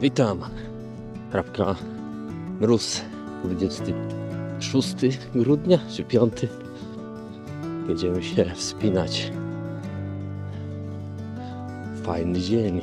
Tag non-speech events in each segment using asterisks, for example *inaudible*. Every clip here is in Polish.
Witam. Rabka. Mróz. 26 grudnia czy 5. Jedziemy się wspinać. Fajny dzień.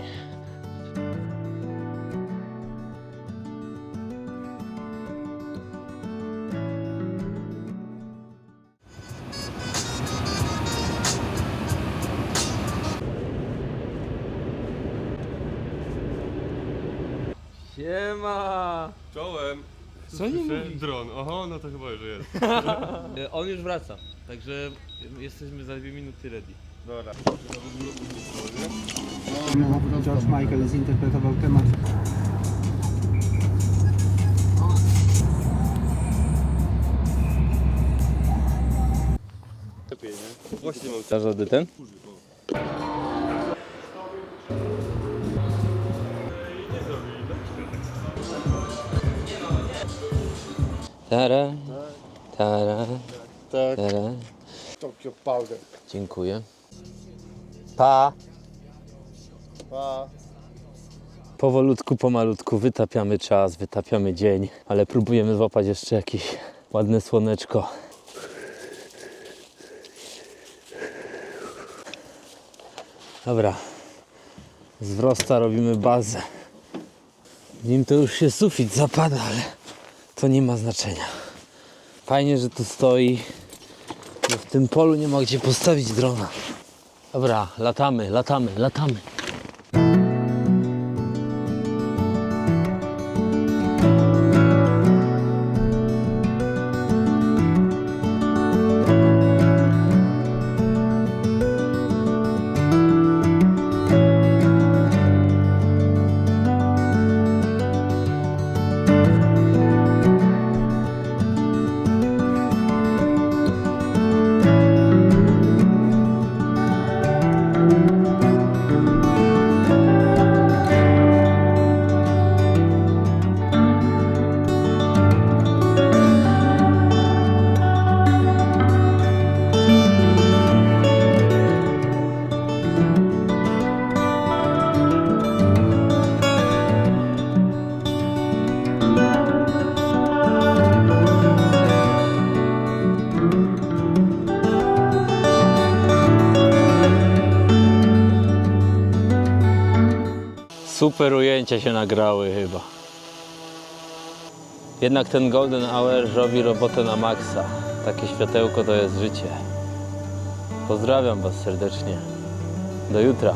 Siema! Czołem. Co nie Słyszę mówi? Dron, oho, no to chyba już jest. *laughs* E, On już wraca, także jesteśmy za dwie minuty ready. Dobra. George Michael zinterpretował temat Lepiej, nie? Właśnie mam Dasz rady ten? Tara, tara, Tak, tara. Tokyo Powder. Dziękuję. Pa! A, Powolutku, pomalutku wytapiamy czas, wytapiamy dzień, ale próbujemy złapać jeszcze jakieś ładne słoneczko. Dobra, z wrosta robimy bazę. W nim to już się sufit zapada, ale to nie ma znaczenia. Fajnie, że tu stoi, bo w tym polu nie ma gdzie postawić drona. Dobra, latamy, latamy, latamy. Super ujęcia się nagrały chyba. Jednak ten Golden Hour robi robotę na maksa. Takie światełko to jest życie. Pozdrawiam Was serdecznie. Do jutra.